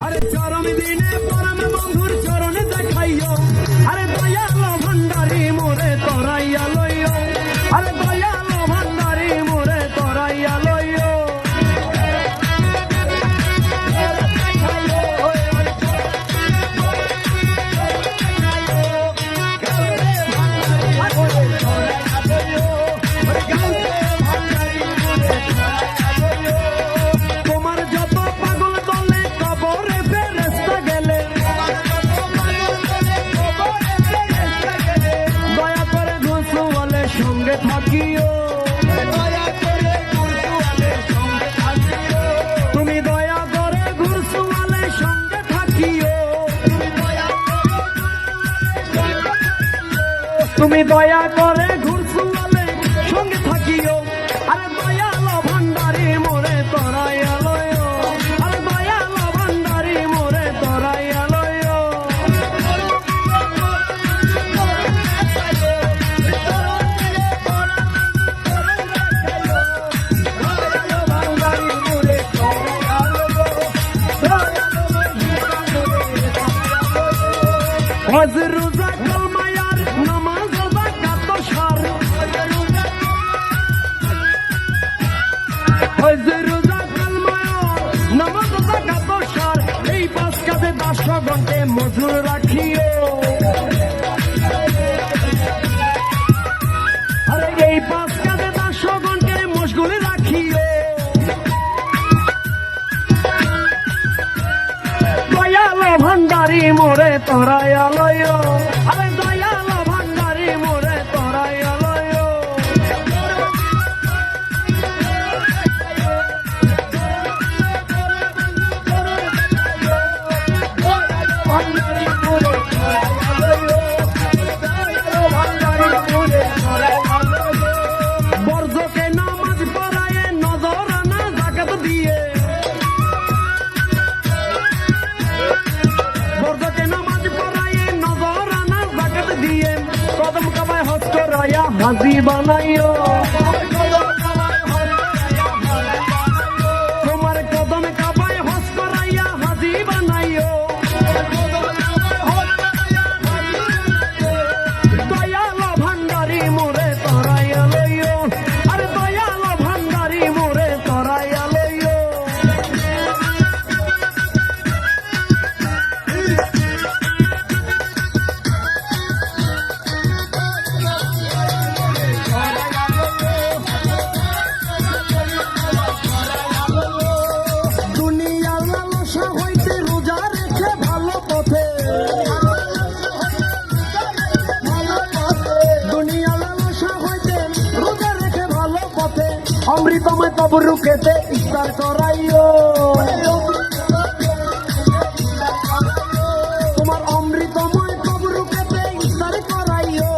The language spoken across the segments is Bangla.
আরে চরম দিনে সঙ্গে থাকিও। তুমি দয়া করে ঘুষওয়ালে সঙ্গে থাকিও। তুমি দয়া করে হজরুজা কলমায়ার নামাজ জাকাত সার। হজরুজা কলমায়ার নামাজ জাকাত সার। এই পাঁচ কাজে দশ ঘন্টে মজুর রাখিও মোরে তোরা আরে হাজি বানাইও। অমৃতময় তবরু খেতে ইফতার করাইও তোমার অমৃতময় তবরু খেতে ইফতার করাইও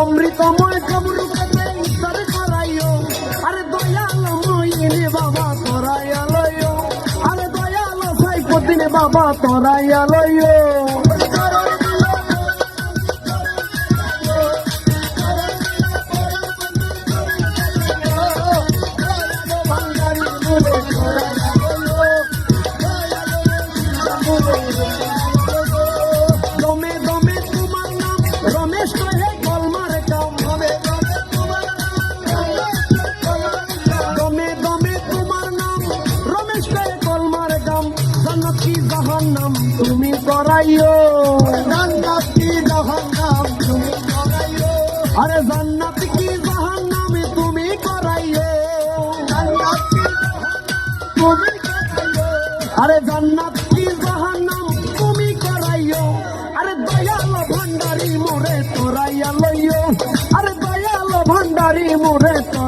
অমৃতময় কবরু খেতে ইফতার করাইও আরে দয়াল মইনে বাবা তোরাইয়া লইও আরে দয়াল সাইফুদ্দিনে বাবা তোরাইয়া লইও করাইও জান্নাত জাহান্নাম তুমি করাইও আরে জান্নাত কি জাহান্নাম তুমি করাইও? জান্নাত তুমি করাইও। আরে জান্নাত কি জাহান্নাম তুমি করাইও? আরে দয়াল ভান্ডারি মোরে তোরাইয়া লইও। আরে দয়াল ভান্ডারি মোরে তো